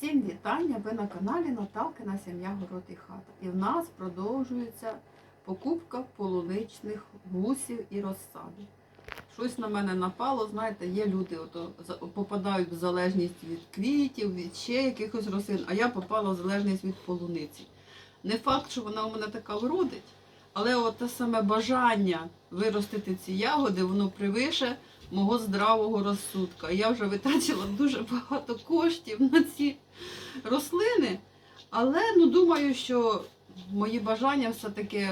Всім вітання! Ви на каналі Наталкина Сім'я Город і Хата. І в нас продовжується покупка полуничних гусів і розсади. Щось на мене напало, знаєте, є люди, ото, попадають в залежність від квітів, від ще якихось рослин, а я попала в залежність від полуниці. Не факт, що вона у мене така вродить, але от те саме бажання виростити ці ягоди, воно превише мого здравого розсудка. Я вже витратила дуже багато коштів на ці рослини, але ну, думаю, що мої бажання все-таки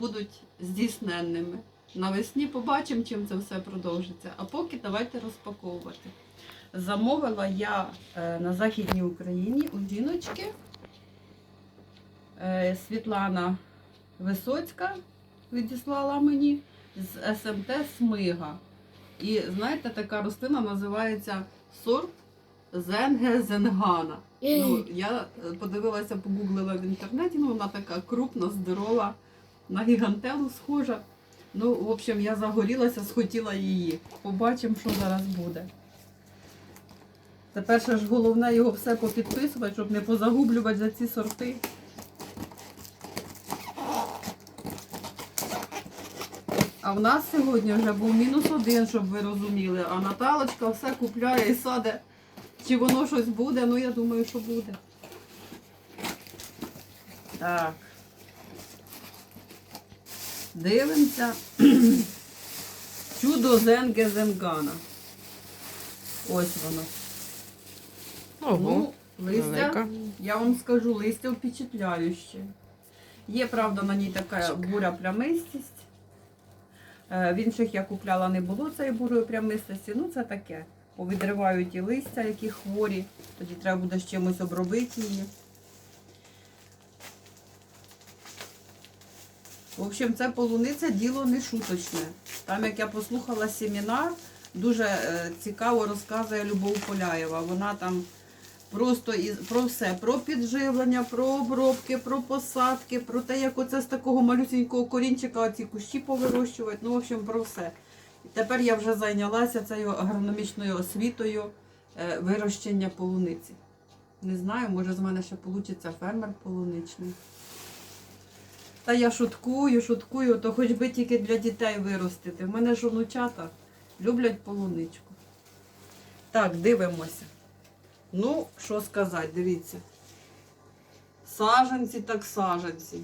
будуть здійсненними. Навесні побачимо, чим це все продовжиться. А поки давайте розпаковувати. Замовила я е, на Західній Україні у жіночки е, Світлана Висоцька відіслала мені з СМТ Смига. І знаєте, така рослина називається сорт Зенге Зенгана. Ну, я е, подивилася, погуглила в інтернеті, ну вона така крупна, здорова, на гігантелу схожа. Ну, в общем, я загорілася, схотіла її. Побачимо, що зараз буде. Тепер ще ж головне його все попідписувати, щоб не позагублювати за ці сорти. А в нас сьогодні вже був мінус один, щоб ви розуміли. А Наталочка все купляє і саде. Чи воно щось буде? Ну я думаю, що буде. Так. Дивимося. Чудо Зенге Зенгана. Ось воно. Ого, Ну, листя, велика. я вам скажу, листя впечатляюще. Є, правда, на ній така буря плямистість. Е, В інших я купляла не було цієї бурої плямистості. Ну, це таке. Повідривають і листя, які хворі. Тоді треба буде з чимось обробити її. В общем, це полуниця діло не шуточне. Там, як я послухала семінар, дуже е, цікаво розказує Любов Поляєва. Вона там просто із, про все, про підживлення, про обробки, про посадки, про те, як оце з такого малюсінького корінчика ці кущі повирощувати. Ну, в общем, про все. Тепер я вже зайнялася цією агрономічною освітою е, вирощення полуниці. Не знаю, може з мене ще вийде фермер полуничний. Та я шуткую, шуткую, то хоч би тільки для дітей виростити. В мене ж онучата люблять полуничку. Так, дивимося. Ну, що сказати, дивіться. Саженці так саженці.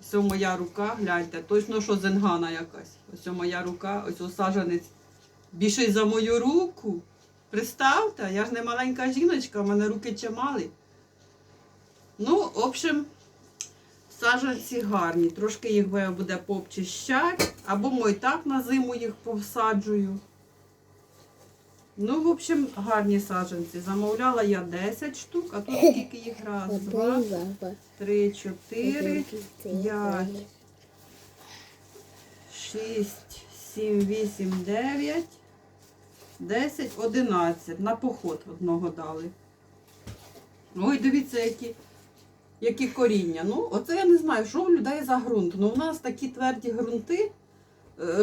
Ось моя рука, гляньте, точно, що зенгана якась. Ось моя рука, ось саженець. Більше за мою руку. Представте, я ж не маленька жіночка, в мене руки чималі. Ну, в общем, саженці гарні. Трошки їх буде пообчищати, або мо і так на зиму їх посаджую. Ну, в общем, гарні саджанці. Замовляла я 10 штук, а тут скільки їх раз, два, три, чотири, п'ять, шість, сім, вісім, дев'ять, десять, одинадцять. На поход одного дали. Ой, дивіться, які, які коріння. Ну, оце я не знаю, що в людей за ґрунт. Ну, у нас такі тверді ґрунти,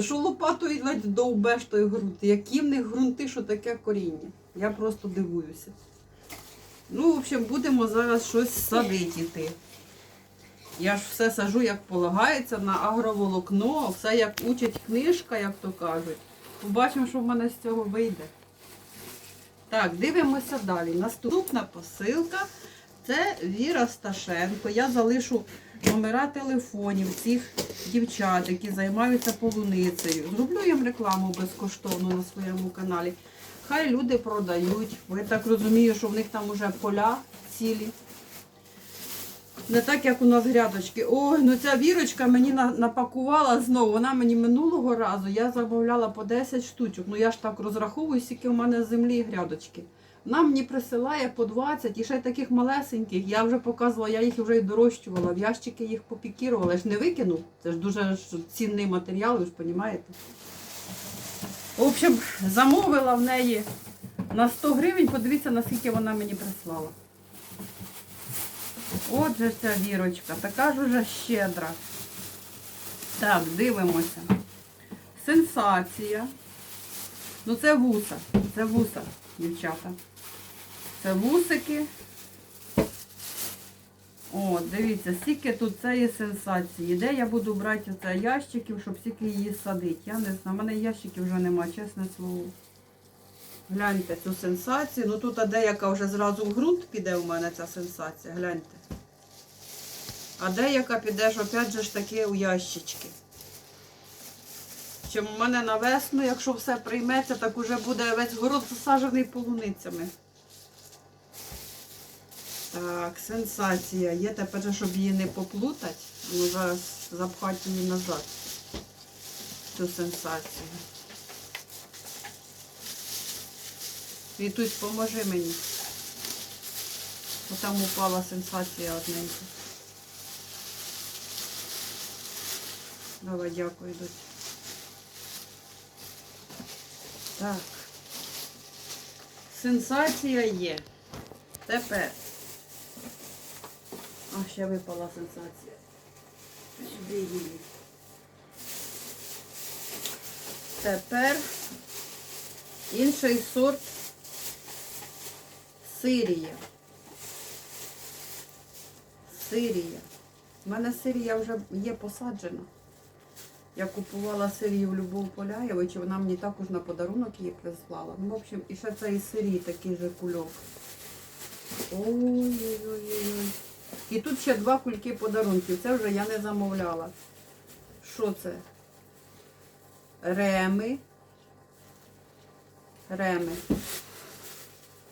що лопатою ледь довбеш той ґрунт. Які в них ґрунти, що таке коріння. Я просто дивуюся. Ну, в общем, будемо зараз щось садити йти. Я ж все сажу, як полагається, на агроволокно, все як учить книжка, як то кажуть. Побачимо, що в мене з цього вийде. Так, дивимося далі. Наступна посилка це Віра Сташенко. Я залишу номера телефонів цих дівчат, які займаються полуницею. Зроблю їм рекламу безкоштовно на своєму каналі. Хай люди продають. Бо я так розумію, що в них там уже поля цілі. Не так, як у нас грядочки. Ой, ну ця вірочка мені напакувала знову. Вона мені минулого разу я замовляла по 10 штучок. Ну я ж так розраховую, скільки в мене землі грядочки. Вона мені присилає по 20 і ще таких малесеньких. Я вже показувала, я їх вже й дорощувала. В ящики їх попікірувала. Я ж не викинув. Це ж дуже цінний матеріал, ви ж розумієте. В общем, замовила в неї на 100 гривень. Подивіться, наскільки вона мені прислала. Отже ця вірочка, така ж уже щедра. Так, дивимося. Сенсація. Ну це вуса. Це вуса, дівчата. Це вусики. О, дивіться, скільки тут цієї сенсації. Де я буду брати оце ящиків, щоб стільки її садити? Я не знаю. У мене ящиків вже нема, чесне слово. Гляньте цю сенсацію. Ну тут деяка вже зразу в ґрунт піде у мене ця сенсація. Гляньте. А деяка піде ж опять же ж таки у ящички. Чим у мене на весну, якщо все прийметься, так уже буде весь город засаджений полуницями. Так, сенсація. Є тепер, щоб її не поплутати. Ну, зараз запхати її назад. Цю сенсацію. Вітусь, поможи мені. Бо там упала сенсація одненька. Давай, дякую, дочь. Так. Сенсація є. Тепер. А, ще випала сенсація. Сюди її. Тепер інший сорт Сирія. Сирія. У мене Сирія вже є посаджена. Я купувала Сирію в Любов Поляєвич, вона мені також на подарунок її прислала. Ну, в общем, і ще це із Сирії такий же кульок. Ой-ой-ой. І тут ще два кульки подарунків. Це вже я не замовляла. Що це? Реми. Реми.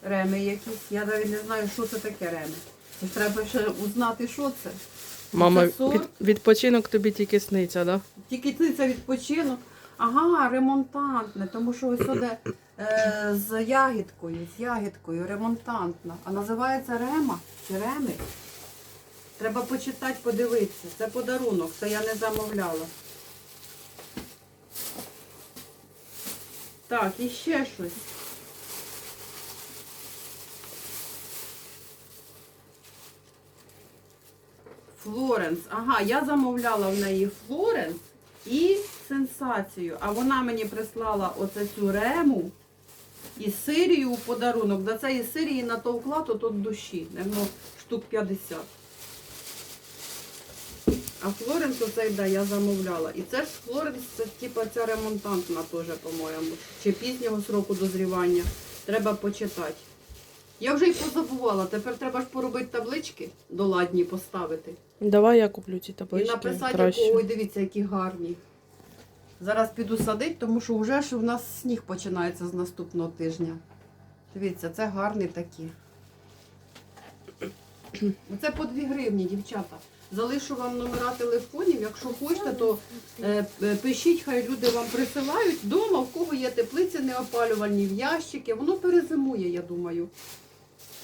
Реми якісь. Я навіть не знаю, що це таке реми. Це треба ще узнати, що це. Мама, від, відпочинок тобі тільки сниться, да? Тільки це відпочинок. Ага, ремонтантне, тому що ось сюди е, з ягідкою, з ягідкою, ремонтантна. А називається рема чи реми. Треба почитати, подивитися. Це подарунок, це я не замовляла. Так, і ще щось. Флоренс. Ага, я замовляла в неї Флоренс і сенсацію. А вона мені прислала оце цю рему і Сирію у подарунок. До цієї Сирії натовкла то тут душі. Наверно, штук 50. А Флоренс оцей, да, я замовляла. І це ж Флоренс, це типа ця ремонтантна теж, по-моєму. Чи пізнього сроку дозрівання. Треба почитати. Я вже й позабувала. Тепер треба ж поробити таблички доладні поставити. Давай я куплю ці таблички. І написати, краще. якого, ой, дивіться, які гарні. Зараз піду садити, тому що вже ж у нас сніг починається з наступного тижня. Дивіться, це гарні такі. Це по 2 гривні, дівчата. Залишу вам номера телефонів. Якщо хочете, то е, е, пишіть, хай люди вам присилають. Дома, в кого є теплиці неопалювальні, в ящики. Воно перезимує, я думаю.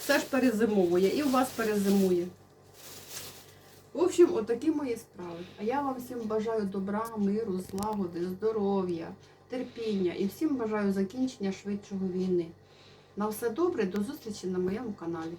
Все ж перезимовує і у вас перезимує. В общем, отакі мої справи. А я вам всім бажаю добра, миру, злагоди, здоров'я, терпіння і всім бажаю закінчення швидшого війни. На все добре, до зустрічі на моєму каналі.